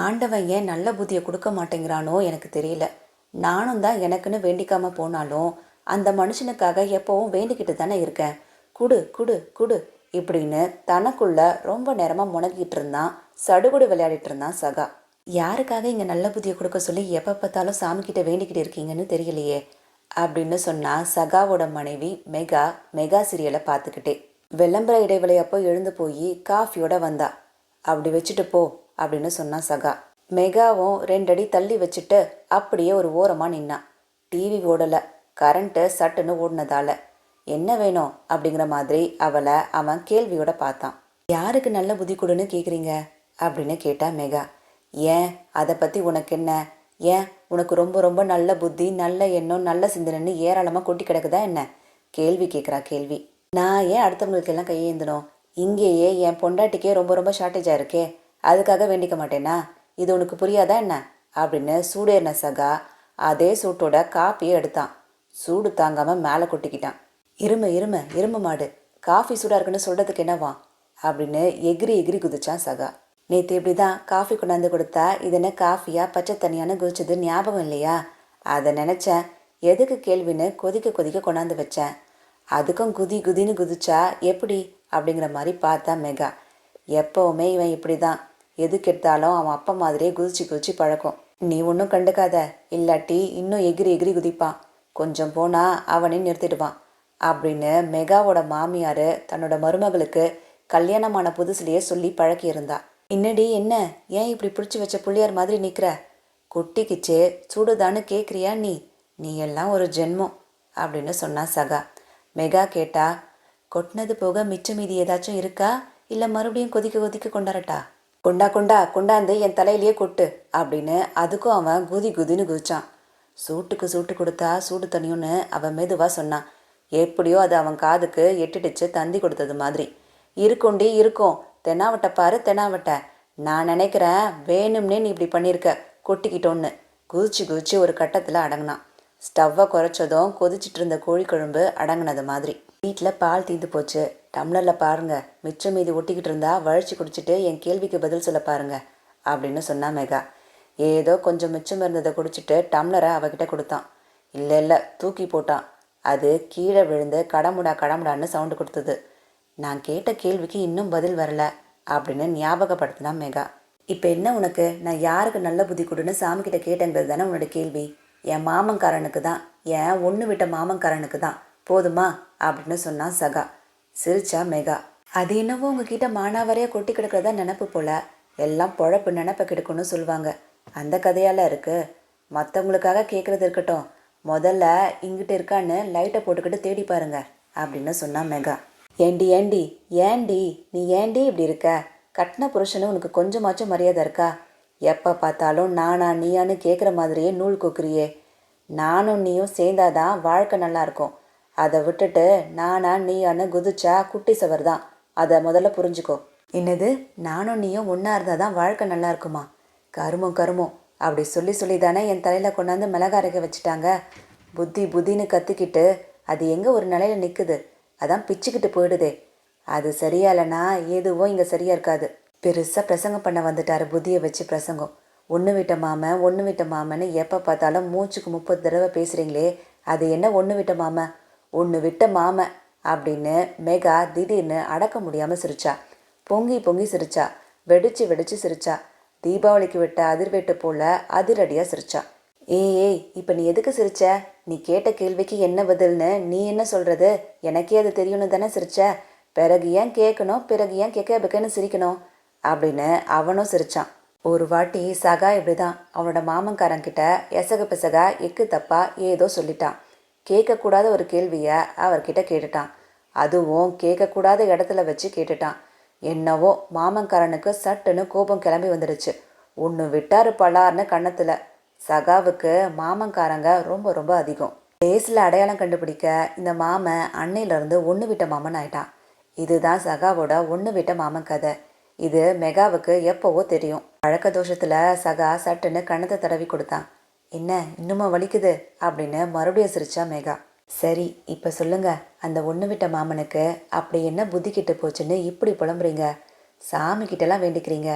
ஆண்டவன் ஏன் நல்ல புத்தியை கொடுக்க மாட்டேங்கிறானோ எனக்கு தெரியல. நானும் தான் எனக்குன்னு வேண்டிக்காம போனாலும் அந்த மனுஷனுக்காக எப்போவும் வேண்டிக்கிட்டு தானே இருக்கேன். குடு குடு குடு இப்படின்னு தனக்குள்ள ரொம்ப நேரமாக முனகிட்டு இருந்தான். சடுகுடு விளையாடிட்டு இருந்தான் சகா. யாருக்காக இங்கே நல்ல புத்தியை கொடுக்க சொல்லி எப்போ பார்த்தாலும் சாமிக்கிட்ட வேண்டிக்கிட்டு இருக்கீங்கன்னு தெரியலையே அப்படின்னு சொன்னால் சகாவோட மனைவி மெகா மெகா சீரியலை பார்த்துக்கிட்டே. விளம்பர இடைவெளி அப்போ எழுந்து போய் காஃபியோட வந்தா. அப்படி வச்சுட்டு போ. அப்படின்னு சொன்னான் சகா. மெகாவும் ரெண்டடி தள்ளி வச்சுட்டு அப்படியே ஒரு ஓரமாக நின்னான் டிவி ஓடல. கரண்ட்டு சட்டுன்னு ஓடினதால. என்ன வேணும் அப்படிங்கிற மாதிரி அவளை அவன் கேள்வியோட பார்த்தான். யாருக்கு நல்ல புத்தி கொடுன்னு கேட்குறீங்க அப்படின்னு கேட்டா மெகா. ஏன்? அதை பற்றி உனக்கு என்ன? ஏன்? உனக்கு ரொம்ப ரொம்ப நல்ல புத்தி நல்ல எண்ணம் நல்ல சிந்தனைன்னு ஏராளமாக கொட்டி கிடக்குதா என்ன? கேள்வி கேட்குறா கேள்வி. நான் ஏன் அடுத்தவங்களுக்கு எல்லாம் கையேந்தணும் இங்கேயே என் பொண்டாட்டிக்கே ரொம்ப ரொம்ப ஷார்ட்டேஜாக இருக்கே. அதுக்காக வேண்டிக்க மாட்டேனா? இது உனக்கு புரியாதா என்ன? அப்படின்னு சூடேறின சகா அதே சூட்டோட காப்பியை எடுத்தான். சூடு தாங்காமல் மேலே கொட்டிக்கிட்டான். இரும இரும இரும மாடு காஃபி சூடாக இருக்குன்னு சொல்கிறதுக்கு என்னவா? அப்படின்னு எகிரி எகிரி குதிச்சான் சகா. நேற்று இப்படி தான் காஃபி கொண்டாந்து கொடுத்தா இது என்ன காஃபியா பச்சை தண்ணியான்னு குதிச்சது ஞாபகம் இல்லையா? அதை நினச்சேன். எதுக்கு கேள்வின்னு கொதிக்க கொதிக்க கொண்டாந்து வச்சேன். அதுக்கும் குதி குதின்னு குதிச்சா எப்படி? அப்படிங்கிற மாதிரி பார்த்தா மெகா. எப்போவுமே இவன் இப்படி தான் எது கெடுத்தாலும் அவன் அப்பா மாதிரியே குதிச்சு குதிச்சு பழக்கம் நீ ஒன்றும் கண்டுக்காத. இல்லாட்டி இன்னும் எகிரி எகிரி குதிப்பான் கொஞ்சம் போனால் அவனே நிறுத்திடுவான். அப்படின்னு மெகாவோட மாமியார் தன்னோட மருமகளுக்கு கல்யாணமான புதுசுலேயே சொல்லி பழக்கியிருந்தா. இன்னடி என்ன? ஏன் இப்படி பிடிச்சி வச்ச புள்ளியார் மாதிரி நிற்கிற குட்டிக்கிச்சே சூடுதான்னு கேட்குறியா நீ? நீ எல்லாம் ஒரு ஜென்மம் அப்படின்னு சொன்னா சகா. மெகா கேட்டா கொட்டினது போக மிச்ச மீதி ஏதாச்சும் இருக்கா? இல்லை மறுபடியும் கொதிக்க கொதிக்க கொண்டாரட்டா? கொண்டா கொண்டா கொண்டாந்து என் தலையிலேயே கொட்டு அப்படின்னு அதுக்கும் அவன் குதி குதின்னு குதிச்சான். சூட்டுக்கு சூட்டு கொடுத்தா சூடு தனியும்னு அவன் மெதுவாக சொன்னான். எப்படியோ அது அவன் காதுக்கு எட்டுடிச்சு தந்தி கொடுத்தது மாதிரி. இருக்குண்டி இருக்கும். தென்னாவட்ட பாரு தென்னாவட்ட. நான் நினைக்கிறேன் வேணும்னே நீ இப்படி பண்ணியிருக்க கொட்டிக்கிட்டோன்னு. குதிச்சு குதிச்சு ஒரு கட்டத்தில் அடங்கினான். ஸ்டவ்வை குறைச்சதும் கொதிச்சிட்டு இருந்த கோழி குழம்பு அடங்கினது மாதிரி. வீட்டில் பால் தீந்து போச்சு. டம்ளரில் பாருங்க. மிச்சம் மீதி ஒட்டிக்கிட்டு இருந்தா வழிச்சு குடிச்சிட்டு என் கேள்விக்கு பதில் சொல்ல பாருங்க அப்படின்னு சொன்னா மெகா. ஏதோ கொஞ்சம் மிச்சம் இருந்ததை குடிச்சிட்டு டம்ளரை அவகிட்ட கொடுத்தான். இல்லை இல்லை தூக்கி போட்டான். அது கீழே விழுந்து கடமுடா கடமுடான்னு சவுண்டு கொடுத்தது. நான் கேட்ட கேள்விக்கு இன்னும் பதில் வரல அப்படின்னு ஞாபகப்படுத்தினா மெகா. இப்போ என்ன உனக்கு? நான் யாருக்கு நல்ல புத்தி கொடுன்னு சாமிக்கிட்ட கேட்டேங்கிறது தானே உன்னோட கேள்வி. என் மாமன்காரனுக்கு தான். என் ஒன்று விட்ட மாமன்காரனுக்கு தான். போதுமா? அப்படின்னு சொன்னான் சகா. சிரிச்சா மெகா. அது என்னவோ உங்ககிட்ட மானாவரையா கொட்டி கிடக்கிறதா நினப்பு போல. எல்லாம் பொழப்பு நினப்ப கிடக்கும்னு சொல்லுவாங்க அந்த கதையால இருக்கு. மற்றவங்களுக்காக கேட்குறது இருக்கட்டும். முதல்ல இங்கிட்ட இருக்கான்னு லைட்டை போட்டுக்கிட்டு தேடி பாருங்க அப்படின்னு சொன்னா மெகா. ஏண்டி ஏண்டி ஏண்டி நீ ஏண்டி இப்படி இருக்க? கட்டின புருஷனு உனக்கு கொஞ்சமாச்சும் மரியாதை இருக்கா? எப்போ பார்த்தாலும் நானா நீயான்னு கேட்குற மாதிரியே நூல் கொக்குறியே. நானும் நீயும் சேர்ந்தாதான் வாழ்க்கை நல்லா இருக்கும். அதை விட்டுட்டு நானா நீயான்னு குதிச்சா குட்டி சவர் தான் அதை முதல்ல புரிஞ்சுக்கோ. என்னது? நானும் நீயும் ஒன்றா இருந்தால் தான் வாழ்க்கை நல்லா இருக்குமா? கருமம் கருமம். அப்படி சொல்லி சொல்லி தானே என் தலையில் கொண்டாந்து மிளகா அரைக்க வச்சுட்டாங்க. புத்தி புத்தின்னு கத்திக்கிட்டு அது எங்கே ஒரு நிலையில நிற்குது அதான் பிச்சுக்கிட்டு போயிடுதே. அது சரியா இல்லைனா எதுவும் இங்கே சரியாக இருக்காது. பெருசாக பிரசங்கம் பண்ண வந்துட்டாரு புத்தியை வச்சு பிரசங்கம். ஒன்று விட்ட மாமன் ஒன்று விட்ட மாமன்னு எப்போ பார்த்தாலும் மூச்சுக்கு முப்பது தடவை பேசுகிறீங்களே அது என்ன ஒன்று விட்ட மாமன் ஒன்று விட்ட மாமன் அப்படின்னு மெகா திடீர்னு அடக்க முடியாமல் சிரிச்சா. பொங்கி பொங்கி சிரிச்சா. வெடிச்சு வெடிச்சு சிரிச்சா. தீபாவளிக்கு விட்ட அதிர்வேட்டு போல அதிரடியாக சிரிச்சா. ஏய் ஏய் இப்போ நீ எதுக்கு சிரிச்ச? நீ கேட்ட கேள்விக்கு என்ன பதில்னு நீ என்ன சொல்கிறது எனக்கே அது தெரியணும் தானே சிரிச்ச. பிறகு ஏன் கேட்கணும்? பிறகு ஏன் கேட்க பிக்கன்னு சிரிக்கணும்? அப்படின்னு அவனும் சிரிச்சான். ஒரு வாட்டி சகா இப்படிதான். அவனோட மாமன்காரங்கிட்ட எசக பிசகா எக்கு தப்பா ஏதோ சொல்லிட்டான். கேட்கக்கூடாத ஒரு கேள்வியை அவர்கிட்ட கேட்டுட்டான். அதுவும் கேட்கக்கூடாத இடத்துல வச்சு கேட்டுட்டான். என்னவோ மாமன்காரனுக்கு சட்டுன்னு கோபம் கிளம்பி வந்துடுச்சு. ஒன்று விட்டாரு பலார்னு கன்னத்தில். சகாவுக்கு மாமன்காரங்க ரொம்ப ரொம்ப அதிகம். பேஸில் அடையாளம் கண்டுபிடிக்க இந்த மாமன் அன்னையிலேருந்து ஒன்று விட்ட மாமன் ஆயிட்டான். இதுதான் சகாவோட ஒன்று விட்ட மாமன் கதை. இது மெகாவுக்கு எப்போவோ தெரியும். பழக்க தோஷத்தில் சகா சட்டுன்னு கணத்தை தடவி கொடுத்தான். என்ன இன்னுமா வலிக்குது? அப்படின்னு மறுபடியும் சிரிச்சா மேகா. சரி இப்போ சொல்லுங்க அந்த ஒன்று விட்ட மாமனுக்கு அப்படி என்ன புத்தி கெட்டு போச்சுன்னு இப்படி புலம்புறீங்க? சாமி கிட்டலாம் வேண்டிக்கிறீங்க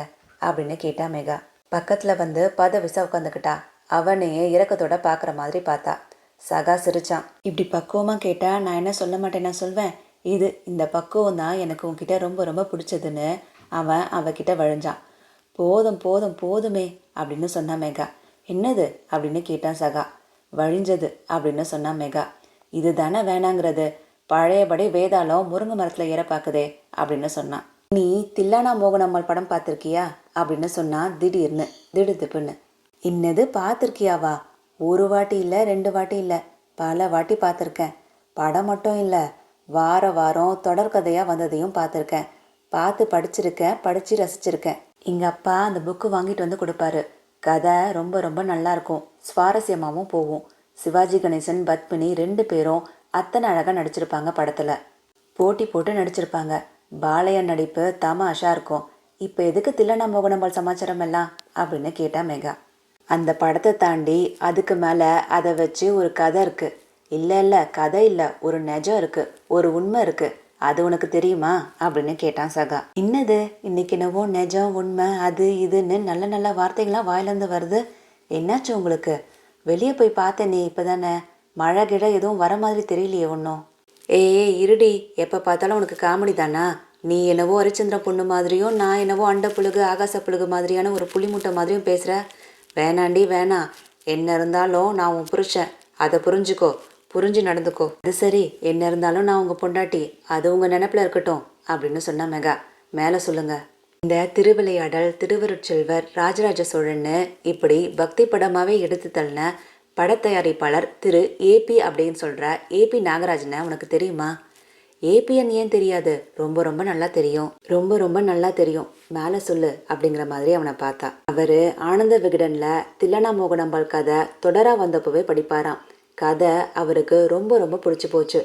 அப்படின்னு கேட்டா மேகா. பக்கத்தில் வந்து பத விசா உட்காந்துக்கிட்டா அவனையே இறக்கத்தோட பார்க்குற மாதிரி பார்த்தா. சகா சிரிச்சான். இப்படி பக்குவமாக கேட்டால் நான் என்ன சொல்ல மாட்டேன் நான் சொல்வேன். இது இந்த பக்குவம் தான் எனக்கு உன்கிட்ட ரொம்ப ரொம்ப பிடிச்சதுன்னு அவன் அவகிட்ட வழிஞ்சான். போதும் போதும் போதுமே அப்படின்னு சொன்னான் மேகா. என்னது? அப்படின்னு கேட்டான் சகா. வழிஞ்சது அப்படின்னு சொன்னான் மெகா. இது தானே வேணாங்கிறது. பழையபடி வேதாளம் முருங்கை மரத்தில் ஏற பார்க்குதே அப்படின்னு சொன்னான் நீ தில்லானா மோகனம்மாள் படம் பார்த்துருக்கியா? அப்படின்னு சொன்னா திடீர்னு திடுதுப்புன்னு. இன்னது பார்த்துருக்கியாவா? ஒரு வாட்டி இல்லை ரெண்டு வாட்டி இல்லை. பல வாட்டி பார்த்துருக்கேன். படம் மட்டும் இல்லை. வார வாரம் தொடர்கதையாக வந்ததையும் பார்த்துருக்கேன். பார்த்து படிச்சிருக்கேன் படித்து ரசிச்சிருக்கேன். எங்கள் அப்பா அந்த புக்கு வாங்கிட்டு வந்து கொடுப்பாரு. கதை ரொம்ப ரொம்ப நல்லா இருக்கும் சுவாரஸ்யமாகவும் போகும். சிவாஜி கணேசன் பத்மினி ரெண்டு பேரும் அத்தனை அழகாக நடிச்சிருப்பாங்க படத்தில். போட்டி போட்டு நடிச்சிருப்பாங்க. பாலையன் நடிப்பு தமாஷா இருக்கும். இப்போ எதுக்கு தில்லனா மோகனம்பால் சமாச்சாரம் எல்லாம்? அப்படின்னு கேட்டா மேகா. அந்த படத்தை தாண்டி அதுக்கு மேலே அதை வச்சு ஒரு கதை இருக்குது இல்லை இல்லை கதை இல்லை. ஒரு நெஜம் இருக்குது ஒரு உண்மை இருக்குது அது உனக்கு தெரியுமா? அப்படின்னு கேட்டான் சகா. என்னது? இன்னைக்கு என்னவோ நெஜம் உண்மை அது இதுன்னு நல்ல நல்ல வார்த்தைகள்லாம் வாயிலேருந்து வருது. என்னாச்சு உங்களுக்கு? வெளியே போய் பார்த்த நீ இப்போதானே. மழை கிழ எதுவும் வர மாதிரி தெரியலையே ஒன்றும் ஏய் இருடி. எப்போ பார்த்தாலும் உனக்கு காமெடி தானா? நீ என்னவோ ஹரிச்சந்திர பொண்ணு மாதிரியும் நான் என்னவோ அண்ட புழுகு ஆகாச புழுகு மாதிரியான ஒரு புளிமுட்டை மாதிரியும் பேசுகிற வேணாண்டி வேணாம். என்ன இருந்தாலும் நான் உன் புருஷன். அதை புரிஞ்சுக்கோ. புரிஞ்சு நடந்துக்கோ. அது சரி என்ன இருந்தாலும் நான் உங்கள் பொண்டாட்டி. அது உங்கள் நினப்பில் இருக்கட்டும் அப்படின்னு சொன்னா மெகா. மேலே சொல்லுங்க. இந்த திருவிளையாடல் திருவருட்செல்வர் ராஜராஜ சோழன்னு இப்படி பக்தி படமாகவே எடுத்து தள்ளின படத்தயாரிப்பாளர் திரு ஏபி அப்படின்னு சொல்கிற ஏபி நாகராஜனை உனக்கு தெரியுமா? ஏபிஎன் ஏன் தெரியாது? ரொம்ப ரொம்ப நல்லா தெரியும். ரொம்ப ரொம்ப நல்லா தெரியும். மேலே சொல்லு அப்படிங்கிற மாதிரி அவனை பார்த்தா. அவர் ஆனந்த விகடனில் தில்லனா மோகனம்பாள் கதை தொடரா வந்தப்பவே படிப்பாராம். கதை அவருக்கு ரொம்ப ரொம்ப பிடிச்சி போச்சு.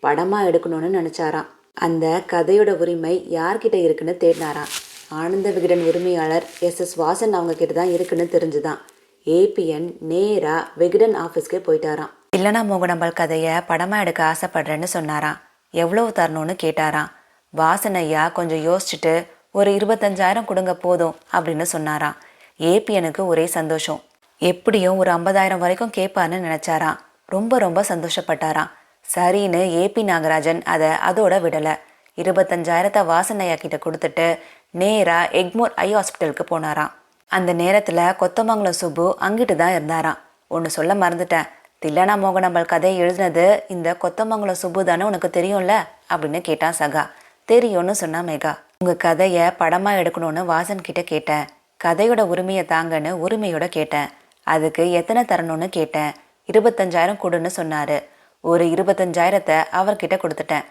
படமாக எடுக்கணும்னு நினச்சாராம். அந்த கதையோட உரிமை யார்கிட்ட இருக்குன்னு தேடினாராம். ஆனந்த விகடன் உரிமையாளர் எஸ். எஸ். வாசன் அவங்க கிட்ட தான் இருக்குன்னு தெரிஞ்சுதான். ஏபிஎன் நேராக விகடன் ஆஃபீஸ்க்கே போயிட்டாராம். இல்லைனா மோகனம்பாள் கதையை படமாக எடுக்க ஆசைப்படுறேன்னு சொன்னாராம். எவ்வளோ தரணும்னு கேட்டாராம். வாசன் ஐயா கொஞ்சம் யோசிச்சுட்டு ஒரு இருபத்தஞ்சாயிரம் கொடுங்க போதும் அப்படின்னு சொன்னாராம். ஏபிஎனுக்கு ஒரே சந்தோஷம். எப்படியும் ஒரு ஐம்பதாயிரம் வரைக்கும் கேட்பான்னு நினச்சாராம். ரொம்ப ரொம்ப சந்தோஷப்பட்டாராம். சரின்னு ஏபி நாகராஜன் அதை அதோட விடலை. இருபத்தஞ்சாயிரத்தை வாசனையா கிட்ட கொடுத்துட்டு நேராக எக்மோர் ஐ ஹாஸ்பிட்டலுக்கு போனாராம். அந்த நேரத்தில் கொத்தமங்கலம் சுப்பு அங்கிட்டு தான் இருந்தாராம். ஒன்று சொல்ல மறந்துட்டேன். தில்லனா மோகனம்பாள் கதையை எழுதினது இந்த கொத்தமங்கலம் சுப்பு தானே உனக்கு தெரியும்ல? அப்படின்னு கேட்டான் சகா. தெரியும்னு சொன்னா மேகா. உங்கள் கதையை படமாக எடுக்கணும்னு வாசன் கிட்ட கேட்டேன். கதையோட உரிமையை தாங்கன்னு உரிமையோட கேட்டேன். அதுக்கு எத்தனை தரணும்னு கேட்டேன். இருபத்தஞ்சாயிரம் கொடுன்னு சொன்னார். ஒரு இருபத்தஞ்சாயிரத்தை அவர்கிட்ட கொடுத்துட்டேன்.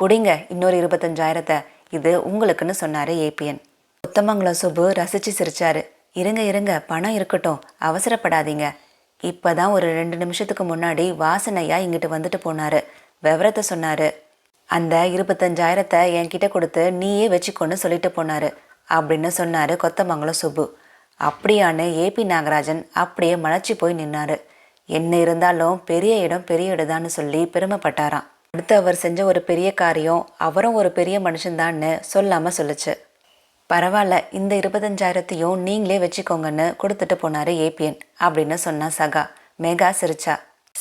புடிங்க இன்னொரு இருபத்தஞ்சாயிரத்தை. இது உங்களுக்குன்னு சொன்னார் ஏபிஎன். உத்தமங்கலம் சுபு ரசிச்சு சிரிச்சாரு. இருங்க இருங்க பணம் இருக்கட்டும் அவசரப்படாதீங்க. இப்பதான் ஒரு ரெண்டு நிமிஷத்துக்கு முன்னாடி வாசனையா இங்கிட்டு வந்துட்டு போனாரு. விவரத்தை சொன்னாரு. அந்த இருபத்தஞ்சாயிரத்தை என்கிட்ட கொடுத்து நீயே வச்சுக்கோன்னு சொல்லிட்டு போனாரு அப்படின்னு சொன்னாரு கொத்தமங்கலம் சுபு. அப்படியான்னு ஏபி நாகராஜன் அப்படியே மலைச்சி போய் நின்னாரு. என்ன இருந்தாலும் பெரிய இடம் பெரிய இடம்தான்னு சொல்லி பெருமைப்பட்டாராம். அடுத்து அவர் செஞ்ச ஒரு பெரிய காரியம் அவரும் ஒரு பெரிய மனுஷன்தான்னு சொல்லாமல் சொல்லுச்சு. பரவாயில்ல இந்த இருபத்தஞ்சாயிரத்தையும் நீங்களே வச்சுக்கோங்கன்னு கொடுத்துட்டு போனார் ஏபிஎன் அப்படின்னு சொன்னா சகா. மேகா சிரிச்சா.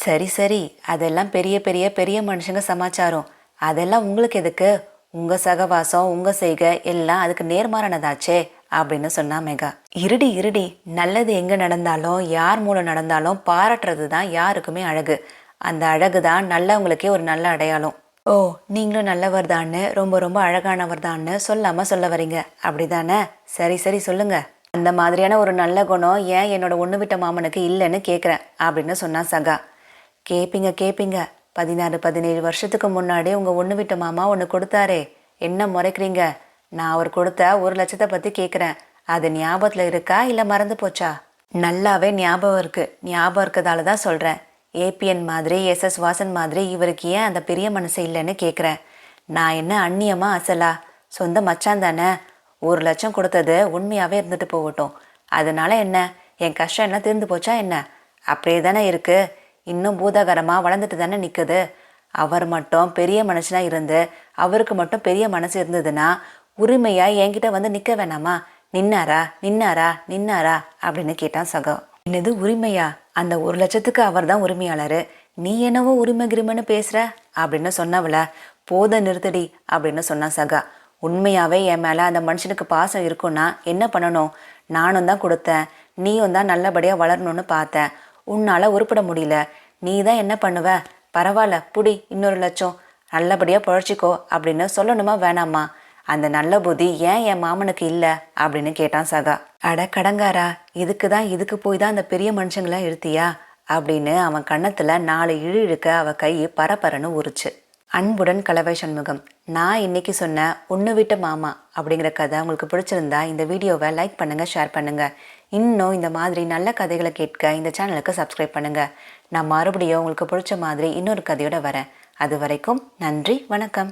சரி சரி அதெல்லாம் பெரிய பெரிய பெரிய மனுஷங்க சமாச்சாரம். அதெல்லாம் உங்களுக்கு எதுக்கு? உங்கள் சகவாசம் உங்கள் செய்கை எல்லாம் அதுக்கு நேர்மாறானதாச்சே. அப்படின்னு சொன்னா மெகா. இருடி இருடி நல்லது எங்க நடந்தாலும் யார் மூலம் நடந்தாலும் பாராட்டுறது தான் யாருக்குமே அழகு. அந்த அழகு தான் நல்லவங்களுக்கே ஒரு நல்ல அடையாளம். ஓ நீங்களும் நல்லவர் தான்னு ரொம்ப ரொம்ப அழகானவர் தான்னு சொல்லாம சொல்ல வரீங்க. அப்படிதானே? சரி சரி சொல்லுங்க. அந்த மாதிரியான ஒரு நல்ல குணம் ஏன் என்னோட ஒன்று விட்ட மாமனுக்கு இல்லைன்னு கேட்குறேன் அப்படின்னு சொன்னா சகா. கேப்பீங்க கேப்பீங்க. பதினாறு பதினேழு வருஷத்துக்கு முன்னாடி உங்கள் ஒன்று விட்ட மாமா ஒன்று கொடுத்தாரே. என்ன முறைக்கிறீங்க? நான் அவர் கொடுத்த ஒரு லட்சத்தை பற்றி கேட்குறேன் அது ஞாபகத்தில் இருக்கா இல்லை மறந்து போச்சா? நல்லாவே ஞாபகம் இருக்கு. ஞாபகம் இருக்கதால தான் சொல்கிறேன் ஏபிஎன் மாதிரி எஸ்எஸ் வாசன் மாதிரி இவருக்கு ஏன் அந்த பெரிய மனசு இல்லைன்னு கேட்குறேன் நான் என்ன அந்நியமா அசலா? சொந்த மச்சான் தானே? ஒரு லட்சம் கொடுத்தது உண்மையாகவே இருந்துட்டு போகட்டும். அதனால என்ன? என் கஷ்டம் என்ன? தீர்ந்து போச்சா என்ன? அப்படியே தானே இருக்கு. இன்னும் பூதாகரமாக வளர்ந்துட்டு தானே நிற்குது அவர் மட்டும் பெரிய மனுஷனாக இருந்து அவருக்கு மட்டும் பெரிய மனசு இருந்ததுன்னா உரிமையா என்கிட்ட வந்து நிற்க வேணாமா? நின்னாரா? நின்னாரா? நின்னாரா? அப்படின்னு கேட்டான் சகா. என்னது உரிமையா? அந்த ஒரு லட்சத்துக்கு அவர் தான் உரிமையாளரு. நீ என்னவோ உரிமை கிரிமைன்னு பேசுற? அப்படின்னு சொன்னவள போத நிறுத்தடி அப்படின்னு சொன்னான் சகா. உண்மையாவே என் மேல அந்த மனுஷனுக்கு பாசம் இருக்கும்னா என்ன பண்ணணும்? நானும் தான் கொடுத்தேன். நீயும் தான் நல்லபடியா வளரணும்னு பார்த்தேன். உன்னால உருப்பட முடியல. நீ தான் என்ன பண்ணுவ? பரவாயில்ல புடி இன்னொரு லட்சம். நல்லபடியா பொழைச்சிக்கோ அப்படின்னு சொல்லணுமா வேணாமா? அந்த நல்ல புத்தி ஏன் என் மாமனுக்கு இல்லை? அப்படின்னு கேட்டான் சகா. அட கடங்காரா இதுக்கு தான் இதுக்கு போய் தான் அந்த பெரிய மனுஷங்களாம் இருத்தியா அப்படின்னு அவன் கன்னத்துல நாலு இழு இழுக்க அவ கை பரபரன்னு உரிச்சு. அன்புடன் கலவை சண்முகம் நான் இன்னைக்கு சொன்ன ஒன்று விட்ட மாமா அப்படிங்கிற கதை உங்களுக்கு பிடிச்சிருந்தா இந்த வீடியோவை லைக் பண்ணுங்க ஷேர் பண்ணுங்க. இன்னும் இந்த மாதிரி நல்ல கதைகளை கேட்க இந்த சேனலுக்கு சப்ஸ்கிரைப் பண்ணுங்க. நான் மறுபடியும் உங்களுக்கு பிடிச்ச மாதிரி இன்னொரு கதையோட வரேன். அது வரைக்கும் நன்றி வணக்கம்.